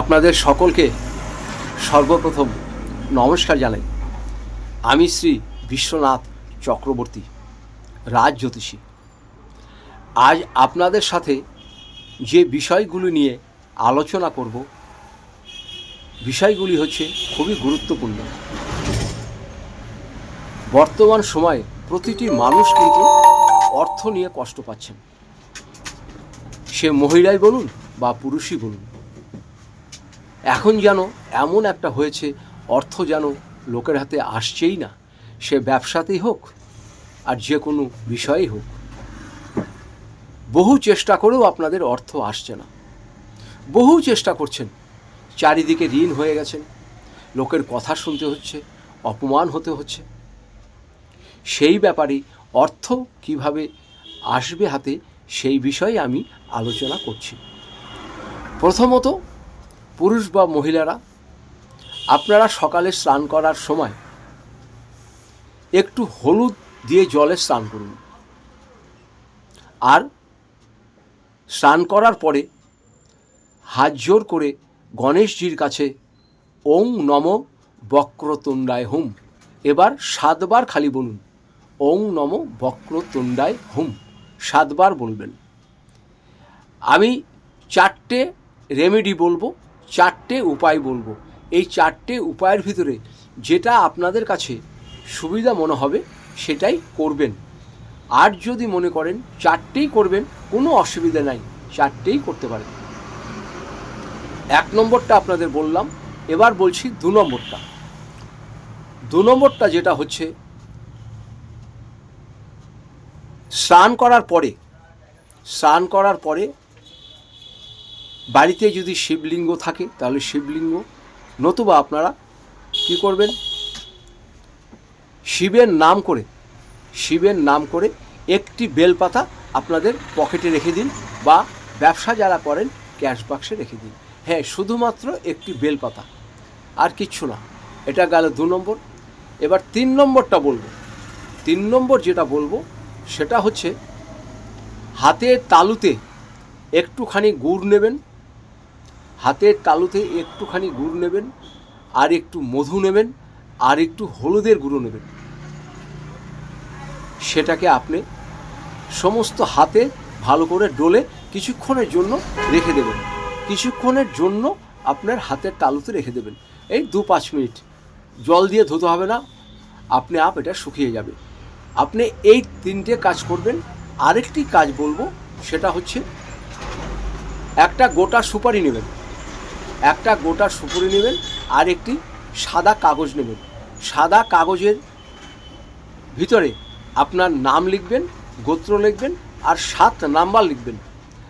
আপনাদের সকলকে সর্বপ্রথম নমস্কার জানাই। আমি শ্রী বিশ্বনাথ চক্রবর্তী, রাজ জ্যোতিষী। আজ আপনাদের সাথে যে বিষয়গুলি নিয়ে আলোচনা করব, বিষয়গুলি হচ্ছে খুবই গুরুত্বপূর্ণ। বর্তমান সময়ে প্রতিটি মানুষ কিন্তু অর্থ নিয়ে কষ্ট পাচ্ছেন। সে মহিলাই বলুন বা পুরুষই বলুন। এখন যেন এমন একটা হয়েছে, অর্থ যেন লোকের হাতে আসছেই না। সে ব্যবসাতেই হোক আর যে কোনো বিষয়েই হোক। বহু চেষ্টা করেও আপনাদের অর্থ আসছে না। বহু চেষ্টা করছেন। চারিদিকে ঋণ হয়ে গেছেন। লোকের কথা শুনতে হচ্ছে, অপমান হতে হচ্ছে। সেই ব্যাপারে অর্থ কীভাবে আসবে হাতে, সেই বিষয়ে আমি আলোচনা করছি। প্রথমত পুরুষ বা মহিলারা, আপনারা সকালে স্নান করার সময় একটু হলুদ দিয়ে জলে স্নান করুন। আর স্নান করার পরে হাত জোর করে গণেশজির কাছে ওং নম বক্রতুণ্ডায় হুম। এবার সাতবার খালি বলুন, ওং নম বক্রতুণ্ডায় হুম। সাতবার বলবেন। আমি চারটে রেমেডি বলব। চারটে উপায় বলব। এই চারটে উপায়ের ভিতরে যেটা আপনাদের কাছে সুবিধা মনে হবে, সেটাই করবেন। আর যদি মনে করেন চারটেই করবেন, কোনো অসুবিধা নাই, চারটেই করতে পারেন। এক নম্বরটা আপনাদের বললাম, এবার বলছি দু নম্বরটা। দু নম্বরটা যেটা হচ্ছে, স্নান করার পরে, স্নান করার পরে বাড়িতে যদি শিবলিঙ্গ থাকে, তাহলে শিবলিঙ্গ। নতুবা আপনারা কি করবেন? শিবের নাম করে, শিবের নাম করে একটি বেলপাতা আপনাদের পকেটে রেখে দিন বা ব্যবসা যারা করেন, ক্যাশ বাক্সে রেখে দিন। হ্যাঁ শুধুমাত্র একটি বেলপাতা আর কিচ্ছু না। এটা গেল দু নম্বর। এবার তিন নম্বরটা বলব। তিন নম্বর যেটা বলব, সেটা হচ্ছে হাতের তালুতে একটুখানি গুড় নেবেন হাতের তালুতে একটুখানি গুড় নেবেন, আর একটু মধু নেবেন, আর একটু হলুদের গুঁড়ো নেবেন। সেটাকে আপনি সমস্ত হাতে ভালো করে ডলে কিছুক্ষণের জন্য রেখে দেবেন। কিছুক্ষণের জন্য আপনার হাতের তালুতে রেখে দেবেন। এই দু পাঁচ মিনিট। জল দিয়ে ধুতে হবে না। আপনি আপ এটা শুকিয়ে যাবে। আপনি এই তিনটে কাজ করবেন। আরেকটি কাজ বলব, সেটা হচ্ছে একটা গোটা সুপারি নেবেন। একটা গোটা সুপুরি নেবেন আর একটি সাদা কাগজ নেবেন। সাদা কাগজের ভিতরে আপনার নাম লিখবেন, গোত্র লিখবেন আর সাত নাম্বার লিখবেন।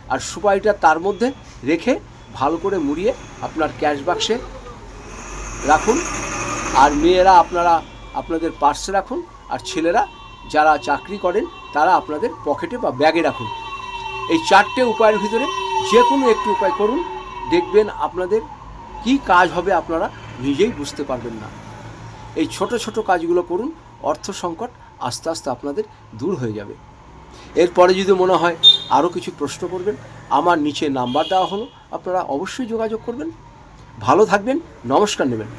আর সুপারিটা তার মধ্যে রেখে ভালো করে মুড়িয়ে আপনার ক্যাশ বাক্সে রাখুন। আর মেয়েরা আপনারা, আপনাদের পার্সে রাখুন। আর ছেলেরা যারা চাকরি করেন, তারা আপনাদের পকেটে বা ব্যাগে রাখুন। এই চারটে উপায়ের ভিতরে যে কোনো একটি উপায় করুন। দেখবেন আপনাদের কি কাজ হবে আপনারা নিজেই বুঝতে পারবেন না। এই ছোট ছোট কাজগুলো করুন, অর্থ সংকট আস্তে আস্তে আপনাদের দূর হয়ে যাবে। এরপরে যদি মনে হয় আরও কিছু প্রশ্ন করবেন, আমার নিচে নাম্বার দেওয়া হলো, আপনারা অবশ্যই যোগাযোগ করবেন। ভালো থাকবেন, নমস্কার নেবেন।